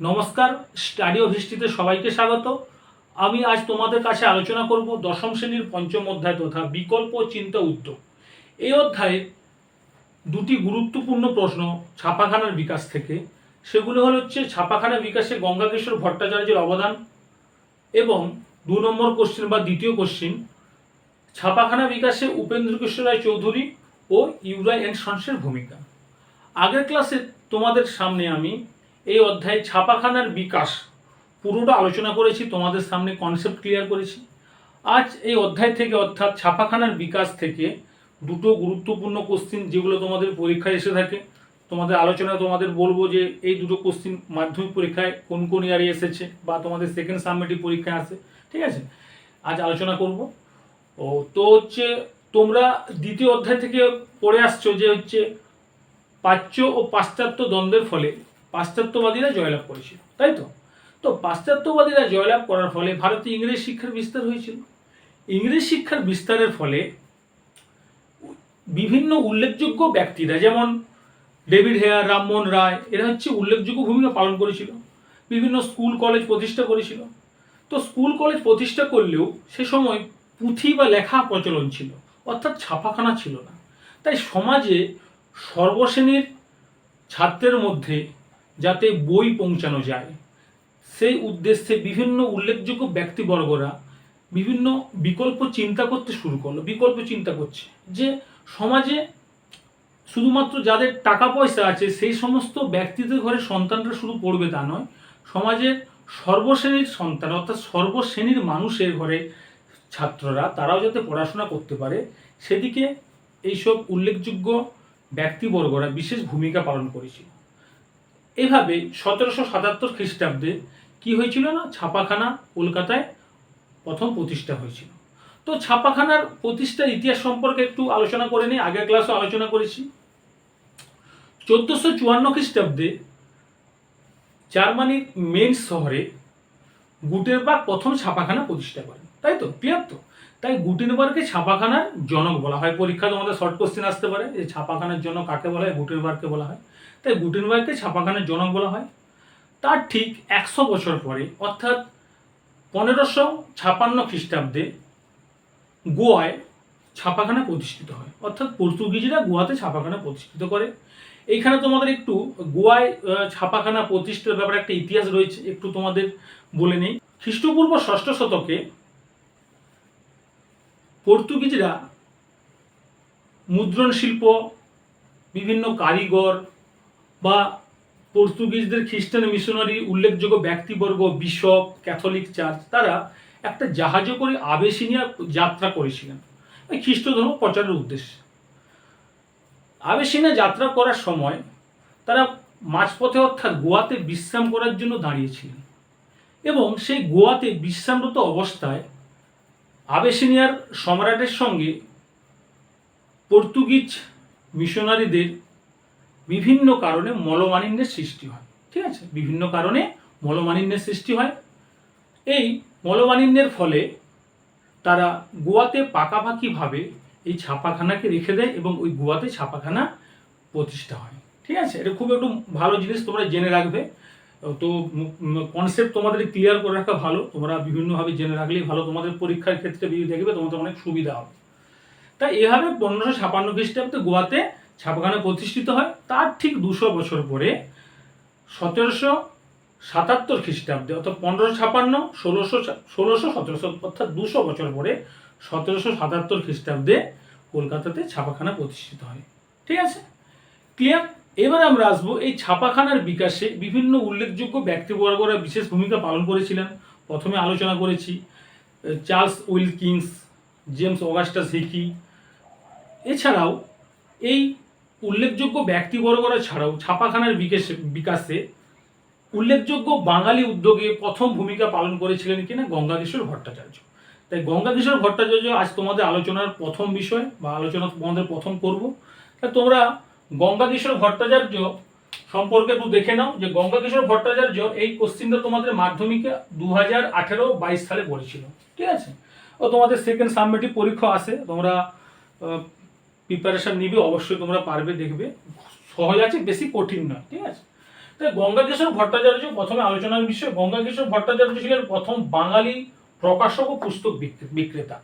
নমস্কার, study of হিস্ট্রিতে সবাইকে স্বাগত। আমি আজ তোমাদের কাছে আলোচনা করব দশম শ্রেণির পঞ্চম অধ্যায় তথা বিকল্প চিন্তা উদ্যোগ। এই অধ্যায়ে দুটি গুরুত্বপূর্ণ প্রশ্ন ছাপাখানার বিকাশ থেকে। সেগুলো হলো হচ্ছে ছাপাখানা বিকাশে গঙ্গাকিশোর ভট্টাচার্যের অবদান এবং দু নম্বর কোশ্চেন বা দ্বিতীয় কোশ্চেন ছাপাখানা বিকাশে উপেন্দ্র কিশোর রায় চৌধুরী ও ইউরাই অ্যান্ড সন্সের ভূমিকা। আগের ক্লাসে তোমাদের সামনে আমি এই অধ্যায়ে ছাপাখানার বিকাশ। পুরোটা আলোচনা করেছি, তোমাদের সামনে কনসেপ্ট ক্লিয়ার করেছি। আজ এই অধ্যায় থেকে অর্থাৎ ছাপাখানার বিকাশ থেকে দুটো গুরুত্বপূর্ণ কোশ্চিন যেগুলো তোমাদের পরীক্ষায় এসে থাকে। তোমাদের আলোচনায় তোমাদের বলব যে এই দুটো কোশ্চিন মাধ্যমিক পরীক্ষায় কোন কোন ইয়ারে এসেছে বা তোমাদের সেকেন্ড সাবমিটিভ পরীক্ষায় আসে ঠিক আছে? আজ আলোচনা করব। ও, তো হচ্ছে তোমরা দ্বিতীয় অধ্যায় থেকে পড়ে আসছো যে হচ্ছে প্রাচ্য ও পাশ্চাত্য দ্বন্দ্বের ফলে পাশ্চাত্যবাদীরা জয়লাভ করেছিল, তাই তো? তো পাশ্চাত্যবাদীরা জয়লাভ করার ফলে ভারতে ইংরেজ শিক্ষার বিস্তার হয়েছিল। ইংরেজ শিক্ষার বিস্তারের ফলে বিভিন্ন উল্লেখযোগ্য ব্যক্তিরা, যেমন ডেভিড হেয়ার, রামমোহন রায়, এরা হচ্ছে উল্লেখযোগ্য ভূমিকা পালন করেছিল। বিভিন্ন স্কুল, কলেজ প্রতিষ্ঠা করেছিল। তো স্কুল, কলেজ প্রতিষ্ঠা করলেও সে সময় পুঁথি বা লেখা প্রচলন ছিল, অর্থাৎ ছাপাখানা ছিল না। তাই সমাজে সর্বশ্রেণীর ছাত্রের মধ্যে যাতে বই পৌঁছানো যায়। সেই উদ্দেশ্যে বিভিন্ন উল্লেখযোগ্য ব্যক্তিবর্গরা বিভিন্ন বিকল্প চিন্তা করতে শুরু করল, বিকল্প চিন্তা করছে যে সমাজে শুধুমাত্র যাদের টাকা পয়সা আছে, সেই সমস্ত ব্যক্তিদের ঘরে সন্তানরা শুধু পড়বে তা নয়, সমাজের সর্বশ্রেণীর সন্তান অর্থাৎ সর্বশ্রেণীর মানুষের ঘরে ছাত্ররা, তারাও যাতে পড়াশোনা করতে পারে, সেদিকে এইসব উল্লেখযোগ্য ব্যক্তিবর্গরা বিশেষ ভূমিকা পালন করেছিল। এভাবে সতেরোশো সাতাত্তর খ্রিস্টাব্দে কি হয়েছিল না? ছাপাখানা কলকাতায় প্রথম প্রতিষ্ঠা হয়েছিল। তো ছাপাখানার প্রতিষ্ঠার ইতিহাস সম্পর্কে একটু আলোচনা করে নিই। আগের ক্লাসে আলোচনা করেছি। চোদ্দোশো চুয়ান্ন খ্রিস্টাব্দে জার্মানির মেন শহরে গুটেনবার্গ প্রথম ছাপাখানা প্রতিষ্ঠা করেন। তাই তো? ক্লিয়ার তো? তাই গুটেনবার্গকে ছাপাখানার জনক বলা হয়। পরীক্ষা তোমাদের শর্ট কোশ্চেন আসতে পারে যে ছাপাখানার জনক কাকে বলা হয়? গুটেনবার্গকে বলা হয়। তাই গুটেনবার্গকে ছাপাখানার জনক বলা হয়। তার ঠিক একশো বছর পরে, অর্থাৎ পনেরোশো ছাপান্ন খ্রিস্টাব্দে গোয়ায় ছাপাখানা প্রতিষ্ঠিত হয়। অর্থাৎ পর্তুগিজরা গোয়াতে ছাপাখানা প্রতিষ্ঠিত করে। এইখানে তোমাদের একটু গোয়ায় ছাপাখানা প্রতিষ্ঠার ব্যাপারে একটা ইতিহাস রয়েছে, একটু তোমাদের বলে নেই। খ্রিস্টপূর্ব ষষ্ঠ শতকে পর্তুগিজরা মুদ্রণ শিল্প বিভিন্ন কারিগর বা পর্তুগিজদের খ্রিস্টান মিশনারি উল্লেখযোগ্য ব্যক্তিবর্গ, বিশপ, ক্যাথলিক চার্চ, তারা একটা জাহাজে করে আবেসিনিয়া যাত্রা করেছিলেন। খ্রিস্ট ধর্ম প্রচারের উদ্দেশ্যে। আবেসিনিয়া যাত্রা করার সময় তারা মাঝপথে অর্থাৎ গোয়াতে বিশ্রাম করার জন্য দাঁড়িয়েছিলেন এবং সেই গোয়াতে বিশ্রামরত অবস্থায় আবেসিনিয়ার সম্রাটের সঙ্গে পর্তুগিজ মিশনারিদের বিভিন্ন কারণে মলমালিন্যের সৃষ্টি হয়। ঠিক আছে? বিভিন্ন কারণে মলমালিন্যের সৃষ্টি হয়। এই মলমালিন্যের ফলে তারা গোয়াতে পাকাপাকিভাবে এই ছাপাখানাকে রেখে দেয় এবং ওই গোয়াতে ছাপাখানা প্রতিষ্ঠা হয়। ঠিক আছে? এটা খুব একটু ভালো জিনিস, তোমরা জেনে রাখবে। তো কনসেপ্ট তোমাদের ক্লিয়ার করে রাখা ভালো। তোমরা বিভিন্নভাবে জেনে রাখলেই ভালো। তোমাদের পরীক্ষার ক্ষেত্রে দেখবে, তোমাদের অনেক সুবিধা হবে। তাই এভাবে পনেরোশো ছাপান্ন খ্রিস্টাব্দে গোয়াতে ছাপাখানা প্রতিষ্ঠিত হয়, তার ঠিক দুশো বছর পরে সতেরোশো সাতাত্তর খ্রিস্টাব্দে, অর্থাৎ পনেরোশো ছাপান্ন, ষোলোশো ষোলোশো সতেরোশো, অর্থাৎ দুশো বছর পরে সতেরোশো সাতাত্তর খ্রিস্টাব্দে কলকাতাতে ছাপাখানা প্রতিষ্ঠিত হয়। ঠিক আছে? ক্লিয়ার এবার আমরা আসব এই ছাপাখানার বিকাশে বিভিন্ন উল্লেখযোগ্য ব্যক্তিবর্গরা বিশেষ ভূমিকা পালন করেছিলেন। প্রথমে আলোচনা করেছি Charles Wilkins, James Augustus Hicky. এছাড়াও এই উল্লেখযোগ্য ব্যক্তিবর্গরা ছাড়াও ছাপাখানার বিকাশে বিকাশে উল্লেখযোগ্য বাঙালি উদ্যোগে প্রথম ভূমিকা পালন করেছিলেন কিনা গঙ্গাকিশোর ভট্টাচার্য। তাই গঙ্গাকিশোর ভট্টাচার্য আজ তোমাদের আলোচনার প্রথম বিষয় বা আলোচনা তোমাদের প্রথম করব। তা তোমরা গঙ্গাকিশোর ভট্টাচার্য সম্পর্কে একটু দেখে নাও যে গঙ্গাকিশোর ভট্টাচার্য এই কোশ্চিনটা তোমাদের মাধ্যমিকে দু হাজার আঠেরো বাইশ সালে পড়েছিল। ঠিক আছে? ও তোমাদের সেকেন্ড সাবমিটিভ পরীক্ষা আসে। তোমরা প্রিপারেশন নিবে, অবশ্যই তোমরা পারবে, দেখবে। সহজ আছে, বেশি কঠিন নয়, ঠিক আছে? তাই গঙ্গাকেশর ভট্টাচার্য প্রথমে আলোচনার বিষয় গঙ্গাকেশর ভট্টাচার্য ছিলেন প্রথম বাঙালি প্রকাশক ও পুস্তক বিক্রে- বিক্রেতা।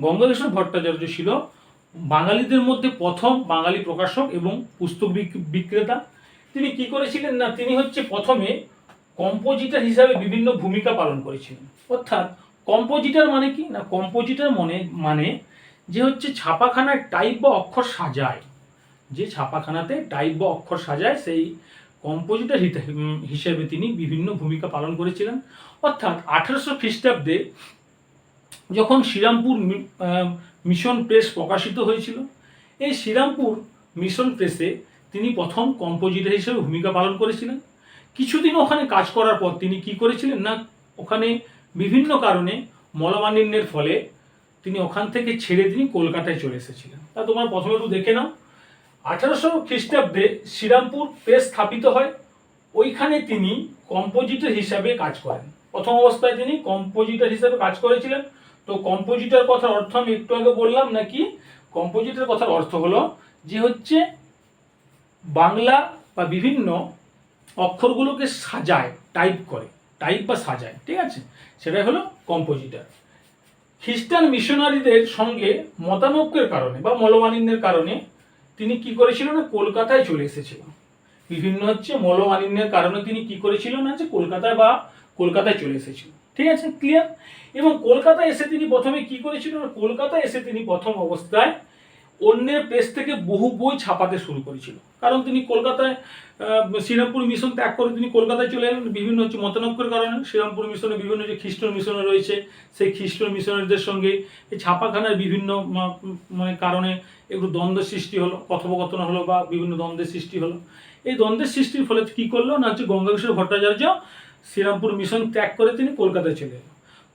গঙ্গাকেশর ভট্টাচার্য ছিল বাঙালিদের মধ্যে প্রথম বাঙালি প্রকাশক এবং পুস্তক বিক- বিক্রেতা। তিনি কি করেছিলেন না, তিনি হচ্ছে প্রথমে কম্পোজিটর হিসাবে বিভিন্ন ভূমিকা পালন করেছিলেন। অর্থাৎ কম্পোজিটর মানে কি? না, কম্পোজিটর মনে মানে যে হচ্ছে ছাপাখানায় টাইপ বা অক্ষর সাজায়। যে ছাপাখানাতে টাইপ বা অক্ষর সাজায়, সেই কম্পোজিটর হিসেবে তিনি বিভিন্ন ভূমিকা পালন করেছিলেন। অর্থাৎ আঠারোশো খ্রিস্টাব্দে যখন শ্রীরামপুর মিশন প্রেস প্রকাশিত হয়েছিল, এই শ্রীরামপুর মিশন প্রেসে তিনি প্রথম কম্পোজিটর হিসেবে ভূমিকা পালন করেছিলেন। কিছুদিন ওখানে কাজ করার পর তিনি কি করেছিলেন না, ওখানে বিভিন্ন কারণে মলমালিন্যের ফলে তিনি ওখান থেকে ছেড়ে তিনি কলকাতায় চলে এসেছিলেন। তা তোমরা প্রথমে একটু দেখে নাও। আঠারোশো খ্রিস্টাব্দে শ্রীরামপুর প্রেস স্থাপিত হয়। ওইখানে তিনি কম্পোজিটর হিসাবে কাজ করেন। প্রথম অবস্থায় তিনি কম্পোজিটর হিসাবে কাজ করেছিলেন। তো কম্পোজিটর কথার অর্থ আমি একটু আগে বললাম নাকি? কম্পোজিটর কথার অর্থ হলো যে হচ্ছে বাংলা বা বিভিন্ন অক্ষরগুলোকে সাজায় টাইপ করে টাইপ বা সাজায়, ঠিক আছে? সেটাই হলো কম্পোজিটর। খ্রিস্টান মিশনারিদের সঙ্গে মতানৈক্যের কারণে বা মলমানিন্যের কারণে তিনি কি করেছিল না, কলকাতায় চলে এসেছিল বিভিন্ন হচ্ছে মলমালিন্যের কারণে তিনি কি করেছিল না, যে কলকাতায় বা কলকাতায় চলে এসেছিল ঠিক আছে? ক্লিয়ার এবং কলকাতায় এসে তিনি প্রথমে কি করেছিল না, কলকাতায় এসে তিনি প্রথম অবস্থায় অন্যের প্রেস থেকে বহু বই ছাপাতে শুরু করেছিল। কারণ তিনি কলকাতায় শ্রীরামপুর মিশন ত্যাগ করে তিনি কলকাতায় চলে এলেন। বিভিন্ন হচ্ছে মতানৈক্যের কারণে শ্রীরামপুর মিশনে বিভিন্ন যে খ্রিস্ট মিশনে রয়েছে, সেই খ্রিস্ট মিশনারিদের সঙ্গে এই ছাপাখানার বিভিন্ন মানে কারণে একটু দ্বন্দ্বের সৃষ্টি হলো, কথোপকথন হলো বা বিভিন্ন দ্বন্দ্বের সৃষ্টি হলো। এই দ্বন্দ্বের সৃষ্টির ফলে কি করল না হচ্ছে গঙ্গাকিশোর ভট্টাচার্য শ্রীরামপুর মিশন ত্যাগ করে তিনি কলকাতায় চলে এলো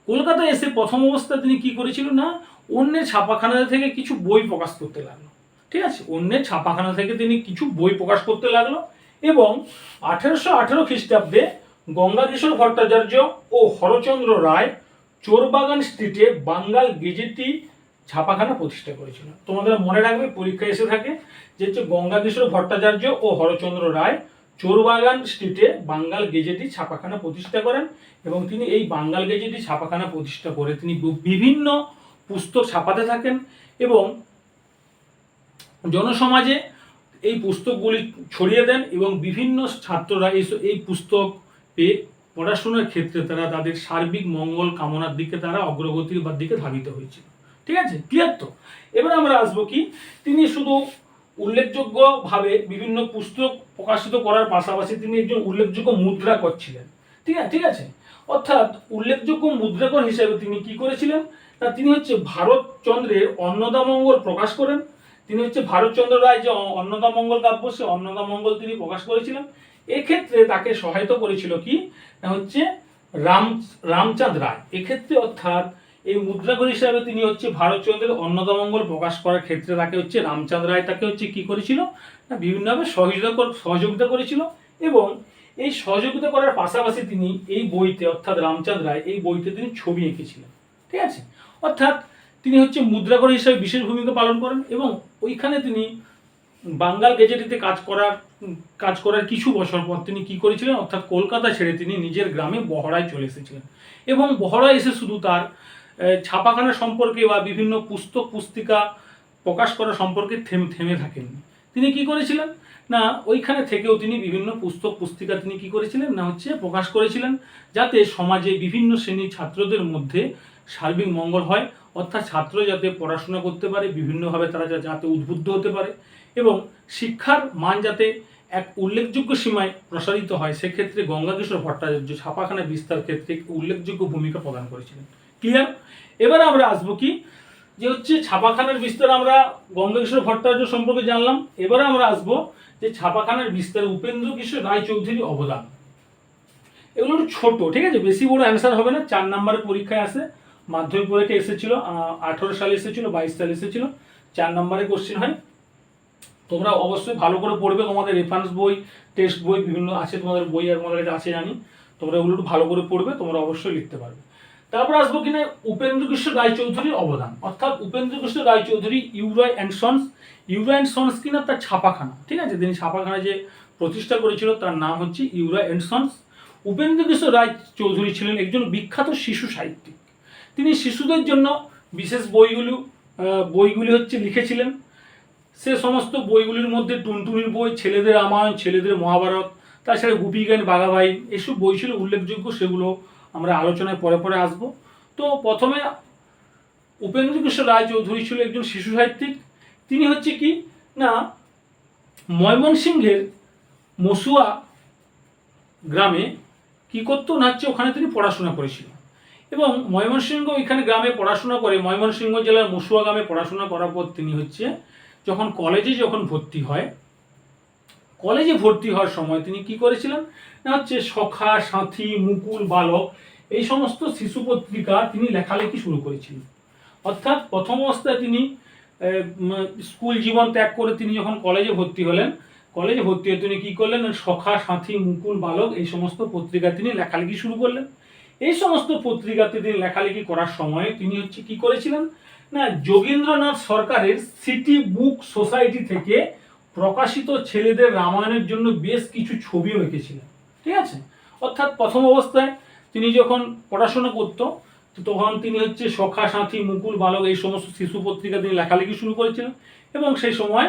কলকাতায় এসে প্রথম অবস্থায় তিনি কি করেছিল না অন্যের ছাপাখানা থেকে কিছু বই প্রকাশ করতে লাগল। ঠিক আছে? অন্যের ছাপাখানা থেকে তিনি কিছু বই প্রকাশ করতে লাগল এবং আঠেরোশো আঠেরো খ্রিস্টাব্দে গঙ্গাকিশোর ভট্টাচার্য ও হরচন্দ্র রায় চোরবাগান স্ট্রিটে বাঙ্গাল গেজেটি ছাপাখানা প্রতিষ্ঠা করেছিল তোমাদের মনে রাখবে পরীক্ষায় এসে থাকে যে হচ্ছে গঙ্গাকিশোর ভট্টাচার্য ও হরচন্দ্র রায় চোরবাগান স্ট্রিটে বাঙ্গাল গেজেটি ছাপাখানা প্রতিষ্ঠা করেন এবং তিনি এই বাঙ্গাল গেজেটি ছাপাখানা প্রতিষ্ঠা করে তিনি বিভিন্ন পুস্তক ছাপাতে থাকেন এবং জনসমাজে এই পুস্তকগুলি ছড়িয়ে দেন এবং বিভিন্ন ছাত্ররা এই এই পুস্তক পেয়ে পড়াশোনার ক্ষেত্রে তারা তাদের সার্বিক মঙ্গল কামনার দিকে তারা অগ্রগতির বা দিকে ধাবিত হয়েছিল। ঠিক আছে? ক্লিয়ার তো? এবার আমরা আসব কি? তিনি শুধু উল্লেখযোগ্যভাবে বিভিন্ন পুস্তক প্রকাশিত করার পাশাপাশি তিনি একজন উল্লেখযোগ্য মুদ্রা করছিলেন ঠিক আছে ঠিক আছে? অর্থাৎ উল্লেখযোগ্য মুদ্রাকর হিসেবে তিনি কি করেছিলেন? না তিনি হচ্ছে ভারতচন্দ্রের অন্নদামঙ্গল প্রকাশ করেন। তিনি হচ্ছে ভারতচন্দ্র রায় যে অন্নদামঙ্গল কাব্য, সে অন্নদামঙ্গল তিনি প্রকাশ করেছিলেন। এক্ষেত্রে তাকে সহায়তা করেছিল কি? না হচ্ছে রাম, রামচাঁদ রায়। এক্ষেত্রে অর্থাৎ এই মুদ্রাকর হিসাবে তিনি হচ্ছে ভারতচন্দ্রের অন্নদামঙ্গল প্রকাশ করার ক্ষেত্রে তাকে হচ্ছে রামচাঁদ রায় তাকে হচ্ছে কি করেছিল? না, বিভিন্নভাবে সহযোগিতা সহযোগিতা করেছিল এবং এই সহযোগিতা করার পাশাপাশি তিনি এই বইতে, অর্থাৎ রামচাঁদ রায়, এই বইতে তিনি ছবি এঁকেছিলেন। ঠিক আছে? অর্থাৎ তিনি হচ্ছে মুদ্রাকর হিসেবে বিশেষ ভূমিকা পালন করেন এবং ওইখানে তিনি বাঙ্গাল গেজেটিতে কাজ করার কাজ করার কিছু বছর পর তিনি কি করেছিলেন? অর্থাৎ কলকাতা ছেড়ে তিনি নিজের গ্রামে বহরায় চলে এসেছিলেন। এবং বহরায় এসে শুধু তার ছাপাখানা সম্পর্কে বা বিভিন্ন পুস্তক, পুস্তিকা প্রকাশ করা সম্পর্কে থেম, থেমে থাকেননি। তিনি কি করেছিলেন? না, ওইখানে থেকেও তিনি বিভিন্ন পুস্তক, পুস্তিকা তিনি কি করেছিলেন? না হচ্ছে প্রকাশ করেছিলেন, যাতে সমাজে বিভিন্ন শ্রেণির ছাত্রদের মধ্যে সার্বিক মঙ্গল হয়, অর্থাৎ ছাত্র যাতে পড়াশোনা করতে পারে, বিভিন্নভাবে তারা যাতে উদ্বুদ্ধ হতে পারে এবং শিক্ষার মান যাতে এক উল্লেখযোগ্য সীমায় প্রসারিত হয়, সেক্ষেত্রে গঙ্গাকিশোর ভট্টাচার্য ছাপাখানা বিস্তার ক্ষেত্রে উল্লেখযোগ্য ভূমিকা প্রদান করেছিলেন। ক্লিয়ার এবার আমরা আসব কি? যে হচ্ছে ছাপাখানার বিস্তার আমরা গঙ্গাকিশোর ভট্টাচার্য সম্পর্কে জানলাম। এবারে আমরা আসব যে ছাপাখানার বিস্তার উপেন্দ্র কিশোর রায়চৌধুরীর অবদান। এগুলো ছোট, ঠিক আছে? বেশি বড় অ্যান্সার হবে না, চার নম্বরের পরীক্ষায় আসে মাধ্যমিক পরীক্ষায় এসেছিল আঠেরো সালে এসেছিল, বাইশ সালে এসেছিল। চার নম্বরে কোশ্চেন হয়। তোমরা অবশ্যই ভালো করে পড়বে তোমাদের রেফারেন্স বই টেক্সট বই, বিভিন্ন আছে তোমাদের বই আর তোমাদের কাছে আছে জানি। তোমরা একটু ভালো করে পড়বে, তোমরা অবশ্যই লিখতে পারবে। তারপর আসব কিনা উপেন্দ্র কিশোর রায়চৌধুরীর অবদান। অর্থাৎ Upendra Kishore Raychaudhuri U Ray and sons. U Ray and sons কিনা তার ছাপাখানা। ঠিক আছে, তিনি ছাপাখানা যে প্রতিষ্ঠা করেছিল, তার নাম হচ্ছে ইউরা অ্যান্ড সন্স। উপেন্দ্র কিশোর রায় চৌধুরী ছিলেন একজন বিখ্যাত শিশু সাহিত্যিক। তিনি শিশুদের জন্য বিশেষ বইগুলো বইগুলি হচ্ছে লিখেছিলেন। সে সমস্ত বইগুলির মধ্যে টুনটুনির বই, ছেলেদের রামায়ণ, ছেলেদের মহাভারত, তাছাড়া গুপিগান বাঘাবাই এসব বই ছিল উল্লেখযোগ্য, সেগুলো আমরা আলোচনায় পরে পরে আসব। তো প্রথমে উপেন্দ্র কিশোর রায় চৌধুরী ছিল একজন শিশু সাহিত্যিক। তিনি হচ্ছে কি? না, ময়মনসিংহের মসুয়া গ্রামে কি করতো? না হচ্ছে ওখানে তিনি পড়াশোনা করেছিলেন। এবং ময়মনসিংহ এখানে গ্রামে পড়াশোনা করে, ময়মনসিংহ জেলার মসুয়া গ্রামে পড়াশোনা করার পর তিনি হচ্ছে যখন কলেজে যখন ভর্তি হয়, কলেজে ভর্তি হওয়ার সময় তিনি কি করেছিলেন? না হচ্ছে সখা, সাথী, মুকুল, বালক, এই সমস্ত শিশু পত্রিকা তিনি লেখালেখি শুরু করেছিলেন। অর্থাৎ প্রথম অবস্থায় তিনি স্কুল জীবন ত্যাগ করে তিনি যখন কলেজে ভর্তি হলেন, কলেজে ভর্তি হয়ে তিনি কী করলেন? সখা, সাথী, মুকুল, বালক এই সমস্ত পত্রিকা তিনি লেখালেখি শুরু করলেন। এই সমস্ত পত্রিকাতে তিনি লেখালেখি করার সময় তিনি হচ্ছে কি করেছিলেন? না, যোগেন্দ্রনাথ সরকারের সিটি বুক সোসাইটি থেকে প্রকাশিত ছেলেদের রামায়ণের জন্য বেশ কিছু ছবিও এঁকেছিলেন। ঠিক আছে? অর্থাৎ প্রথম অবস্থায় তিনি যখন পড়াশোনা করতো তখন তিনি হচ্ছে সখা, সাথী, মুকুল, বালক এই সমস্ত শিশু পত্রিকা তিনি লেখালেখি শুরু করেছিলেন এবং সেই সময়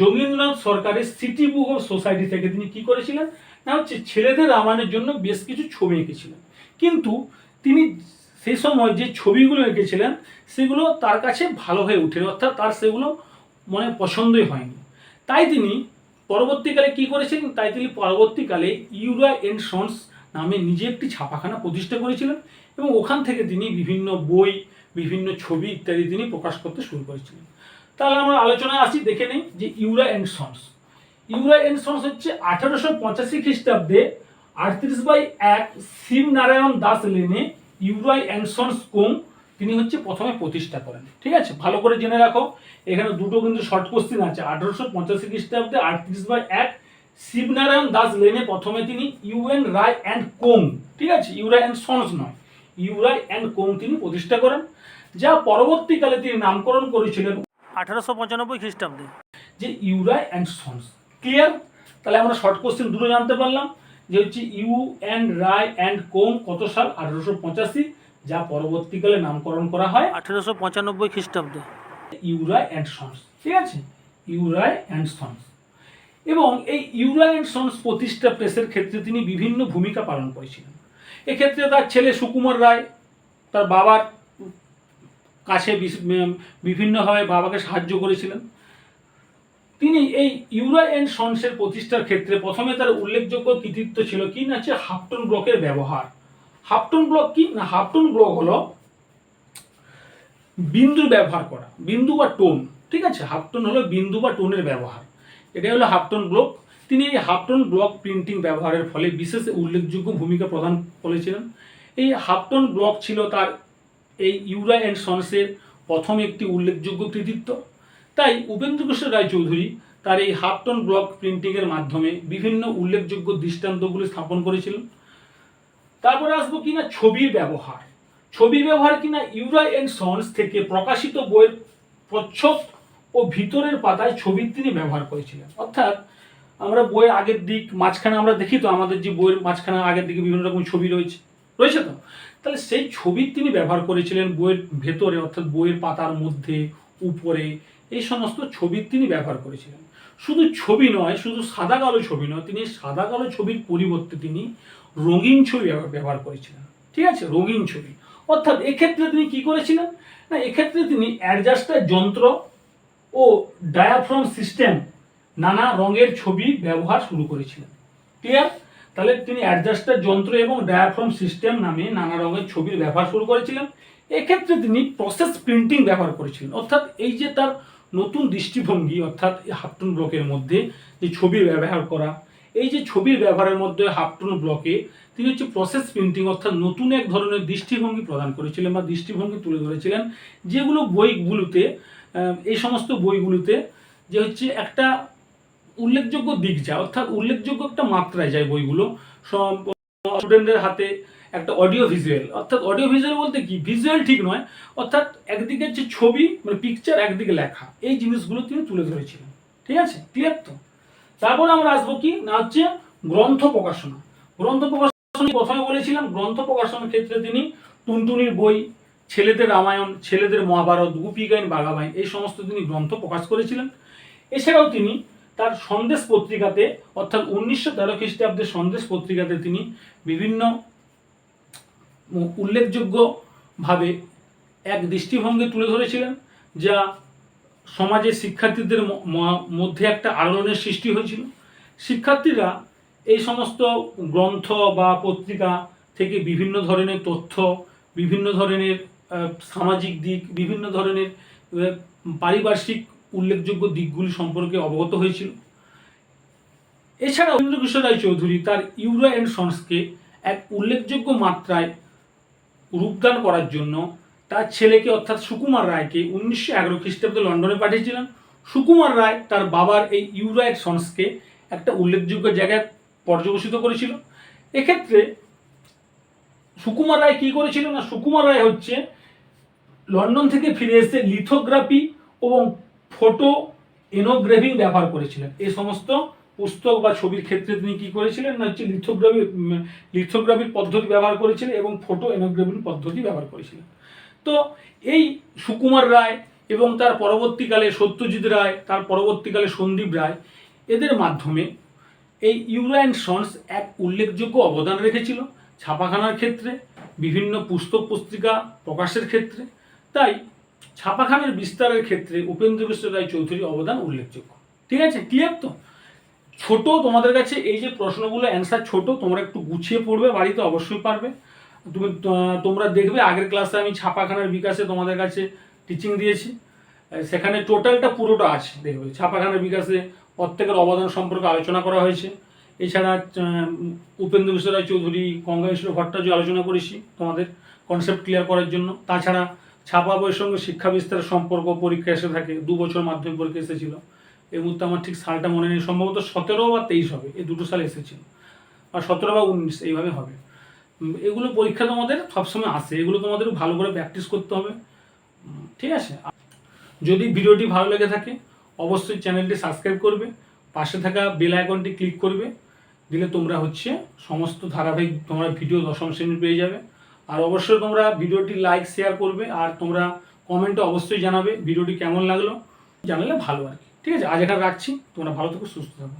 যোগেন্দ্রনাথ সরকারের সিটি বুক সোসাইটি থেকে তিনি কি করেছিলেন? না, হচ্ছে ছেলেদের রামায়ণের জন্য বেশ কিছু ছবি এঁকেছিলেন। কিন্তু তিনি সেই সময় যে ছবিগুলো এঁকেছিলেন, সেগুলো তার কাছে ভালো হয়ে ওঠেনি, অর্থাৎ তার সেগুলো মনে পছন্দই হয়নি। তাই তিনি পরবর্তীকালে কি করেছিলেন? তাই তিনি পরবর্তীকালে ইউরা এন্ড সন্স নামে নিজে একটি ছাপাখানা প্রতিষ্ঠা করেছিলেন এবং ওখান থেকে তিনি বিভিন্ন বই, বিভিন্ন ছবি ইত্যাদি তিনি প্রকাশ করতে শুরু করেছিলেন। তাহলে আমরা আলোচনায় আসি, দেখে নেই যে ইউরা এন্ড সন্স ইউরা এন্ড সন্স হচ্ছে আঠারোশো পঁচাশি খ্রিস্টাব্দে আটত্রিশ বাই এক শিবনারায়ণ দাস লেনে ইউরাই অ্যান্ড সন্স কোং, তিনি হচ্ছে প্রথমে প্রতিষ্ঠা করেন। ঠিক আছে? ভালো করে জেনে রাখো। এখানে দুটো কিন্তু শর্ট কোশ্চিন আছে। আঠারোশো পঁচাশি খ্রিস্টাব্দে আটত্রিশ বাই এক শিবনারায়ণ দাস লেনে প্রথমে তিনি ইউএন রায় অ্যান্ড কোং, ঠিক আছে? ইউরাই অ্যান্ড সন্স নয়। ইউরাই অ্যান্ড কোং তিনি প্রতিষ্ঠা করেন। যা পরবর্তীকালে তিনি নামকরণ করেছিলেন আঠারোশো পঁচানব্বই খ্রিস্টাব্দে। যে ইউরাই অ্যান্ড সন্স ক্লিয়ার তাহলে আমরা শর্ট কোশ্চেন দুটো জানতে পারলাম। যে হচ্ছে U and Ray and co কত সাল? আঠারোশো পঁচাশি যা পরবর্তীকালে নামকরণ করা হয়। আঠারোশো পঁচানব্বই খ্রিস্টাব্দে। ইউরাই অ্যান্ড সন্স ঠিক আছে? U Ray and sons. এবং এই ইউরাই অ্যান্ড সন্স প্রতিষ্ঠা প্রেসের ক্ষেত্রে তিনি বিভিন্ন ভূমিকা পালন করেছিলেন। এক্ষেত্রে তার ছেলে সুকুমার রায় তার বাবার কাছে বিভিন্নভাবে বাবাকে সাহায্য করেছিলেন। তিনি এই ইউরা অ্যান্ড সন্সের প্রতিষ্ঠার ক্ষেত্রে প্রথমে তার উল্লেখযোগ্য কৃতিত্ব ছিল কি না হচ্ছে হাফটন ব্লকের ব্যবহার। হাফটন ব্লক কি না? হাফটন ব্লক হলো বিন্দু ব্যবহার করা, বিন্দু বা টোন, ঠিক আছে? হাফটন হলো বিন্দু বা টোনের ব্যবহার। এটাই হলো হাফটন ব্লক। তিনি এই হাফটন ব্লক প্রিন্টিং ব্যবহারের ফলে বিশেষ উল্লেখযোগ্য ভূমিকা প্রদান করেছিলেন। এই হাফটন ব্লক ছিল তার এই ইউরা অ্যান্ড সন্সের প্রথম একটি উল্লেখযোগ্য কৃতিত্ব। তাই উপেন্দ্র কিশোর রায় চৌধুরী তার এই হাফটন ব্লক প্রিন্টিংয়ের মাধ্যমে বিভিন্ন উল্লেখযোগ্য দৃষ্টান্তগুলি স্থাপন করেছিলেন তারপরে আসব কিনা ছবির ব্যবহার। ছবির ব্যবহার কিনা ইউরা অ্যান্ড সন্স থেকে প্রকাশিত বইয়ের প্রচ্ছদ ও ভিতরের পাতায় ছবির তিনি ব্যবহার করেছিলেন। অর্থাৎ আমরা বইয়ের আগের দিক, মাঝখানে আমরা দেখি তো আমাদের যে বইয়ের মাঝখানে আগের দিকে বিভিন্ন রকম ছবি রয়েছে। রয়েছে তো? তাহলে সেই ছবির তিনি ব্যবহার করেছিলেন বইয়ের ভেতরে, অর্থাৎ বইয়ের পাতার মধ্যে, উপরে এই সমস্ত ছবির তিনি ব্যবহার করেছিলেন। শুধু ছবি নয়, শুধু সাদা কালো ছবি নয়, তিনি সাদা কালো ছবির পরিবর্তে তিনি রঙিন ছবি ব্যবহার- করেছিলেন। ঠিক আছে? রঙিন ছবি। অর্থাৎ এক্ষেত্রে তিনি কি করেছিলেন? না, এক্ষেত্রে তিনি অ্যাডজাস্টার যন্ত্র ও ডায়াফ্রম সিস্টেম নানা রঙের ছবি ব্যবহার শুরু করেছিলেন। ক্লিয়ার তাহলে তিনি অ্যাডজাস্টার যন্ত্র এবং ডায়াফ্রম সিস্টেম নামে নানা রঙের ছবির ব্যবহার শুরু করেছিলেন। এক্ষেত্রে তিনি প্রসেস প্রিন্টিং ব্যবহার করেছিলেন। অর্থাৎ এই যে তার নতুন দৃষ্টিভঙ্গি, অর্থাৎ হাফটন ব্লকের মধ্যে যে ছবি ব্যবহার করা, এই যে ছবির ব্যবহারের মধ্যে হাফটুন ব্লকে তিনি হচ্ছে প্রসেস প্রিন্টিং অর্থাৎ নতুন এক ধরনের দৃষ্টিভঙ্গি প্রদান করেছিলেন বা দৃষ্টিভঙ্গি তুলে ধরেছিলেন, যেগুলো বইগুলোতে এই সমস্ত বইগুলোতে যে হচ্ছে একটা উল্লেখযোগ্য দিক যায়, অর্থাৎ উল্লেখযোগ্য একটা মাত্রায় যায় বইগুলো। স্টুডেন্টদের হাতে একটা অডিও ভিজুয়াল অর্থাৎ অডিও ভিজুয়াল বলতে কি? ভিজুয়াল ঠিক নয়, অর্থাৎ একদিকে যে ছবি মানে পিকচার একদিকে লেখা। এই জিনিসগুলো তিনি তুলে ধরেছিলেন। ঠিক আছে? ক্লিয়ার তো? তারপর আমরা আসব কি? না হচ্ছে গ্রন্থ প্রকাশনা। গ্রন্থ প্রকাশনা প্রথমে বলেছিলাম, গ্রন্থ প্রকাশনার ক্ষেত্রে তিনি টুনটুনির বই, ছেলেদের রামায়ণ, ছেলেদের মহাভারত গুপি গাইন বাঘাবাইন, এই সমস্ত তিনি গ্রন্থ প্রকাশ করেছিলেন। এছাড়াও তিনি তার সন্দেশ পত্রিকাতে, অর্থাৎ উনিশশো তেরো খ্রিস্টাব্দের সন্দেশ পত্রিকাতে তিনি বিভিন্ন উল্লেখযোগ্যভাবে এক দৃষ্টিভঙ্গি তুলে ধরেছিলেন যা সমাজের শিক্ষার্থীদের মধ্যে একটা আলোড়নের সৃষ্টি হয়েছিল। শিক্ষার্থীরা এই সমস্ত গ্রন্থ বা পত্রিকা থেকে বিভিন্ন ধরনের তথ্য, বিভিন্ন ধরনের সামাজিক দিক, বিভিন্ন ধরনের পারিপার্শ্বিক উল্লেখযোগ্য দিকগুলি সম্পর্কে অবগত হয়েছিল। এছাড়া রবীন্দ্র রায় চৌধুরী তার ইউরো অ্যান্ড সন্সকে এক উল্লেখযোগ্য মাত্রায় রূপদান করার জন্য তার ছেলেকে, অর্থাৎ সুকুমার রায়কে উনিশশো এগারো খ্রিস্টাব্দে লন্ডনে পাঠিয়েছিলেন। সুকুমার রায় তার বাবার এই ইউরাইট সন্সকে একটা উল্লেখযোগ্য জায়গায় পর্যবেসিত করেছিল। এক্ষেত্রে সুকুমার রায় কী করেছিল না, সুকুমার রায় হচ্ছে লন্ডন থেকে ফিরে এসে লিথোগ্রাফি এবং ফটো এনোগ্রেভিং ব্যবহার করেছিলেন। এই সমস্ত পুস্তক বা ছবির ক্ষেত্রে তিনি কি করেছিলেন? না হচ্ছে লিথোগ্রাফি লিথোগ্রাফির পদ্ধতি ব্যবহার করেছিলেন এবং ফটো এনোগ্রাফির পদ্ধতি ব্যবহার করেছিলেন। তো এই সুকুমার রায় এবং তার পরবর্তীকালে সত্যজিৎ রায়, তার পরবর্তীকালে সন্দীপ রায়, এদের মাধ্যমে এই ইউরো অ্যান্ড সন্স এক উল্লেখযোগ্য অবদান রেখেছিল ছাপাখানার ক্ষেত্রে, বিভিন্ন পুস্তক পত্রিকা প্রকাশের ক্ষেত্রে। তাই ছাপাখানার বিস্তারের ক্ষেত্রে উপেন্দ্র কিশোর রায় চৌধুরীর অবদান উল্লেখযোগ্য। ঠিক আছে? ক্লিয়ার তো? ছোট তোমাদের কাছে এই যে প্রশ্নগুলো অ্যান্সার ছোট, তোমরা একটু গুছিয়ে পড়বে, বাড়িতে অবশ্যই পারবে। তুমি তোমরা দেখবে, আগের ক্লাসে আমি ছাপাখানার বিকাশে তোমাদের কাছে টিচিং দিয়েছি। সেখানে টোটালটা পুরোটা আছে, দেখবে। ছাপাখানার বিকাশে প্রত্যেকের অবদান সম্পর্কে আলোচনা করা হয়েছে। এছাড়া উপেন্দ্র কিশোর রায় চৌধুরী গঙ্গাধর ভট্টাচার্য আলোচনা করেছি তোমাদের কনসেপ্ট ক্লিয়ার করার জন্য। তাছাড়া ছাপা বইয়ের সঙ্গে শিক্ষা বিস্তারের সম্পর্ক পরীক্ষা এসে থাকে, দু বছর মাধ্যমিক পরীক্ষা এসেছিল। এই মুহূর্তে আমার ঠিক সালটা মনে নেই, সম্ভবত সতেরো বা তেইশ হবে, এই দুটো সাল এসেছিল। আর সতেরো বা উনিশ, এইভাবে হবে। এগুলো পরীক্ষা তোমাদের সবসময় আসে, এগুলো তোমাদের ভালো করে প্র্যাকটিস করতে হবে। ঠিক আছে? যদি ভিডিওটি ভালো লেগে থাকে, অবশ্যই চ্যানেলটি সাবস্ক্রাইব করবে, পাশে থাকা বেল আইকনটি ক্লিক করবে, দিলে তোমরা হচ্ছে সমস্ত ধারাবাহিক তোমরা ভিডিও দশম শ্রেণির পেয়ে যাবে। আর অবশ্যই তোমরা ভিডিওটি লাইক শেয়ার করবে, আর তোমরা কমেন্টে অবশ্যই জানাবে ভিডিওটি কেমন লাগল। জানালে ভালো আর কি। ঠিক আছে? আজ এখানে রাখছি। তোমরা ভালো থেকো সুস্থ থাকো।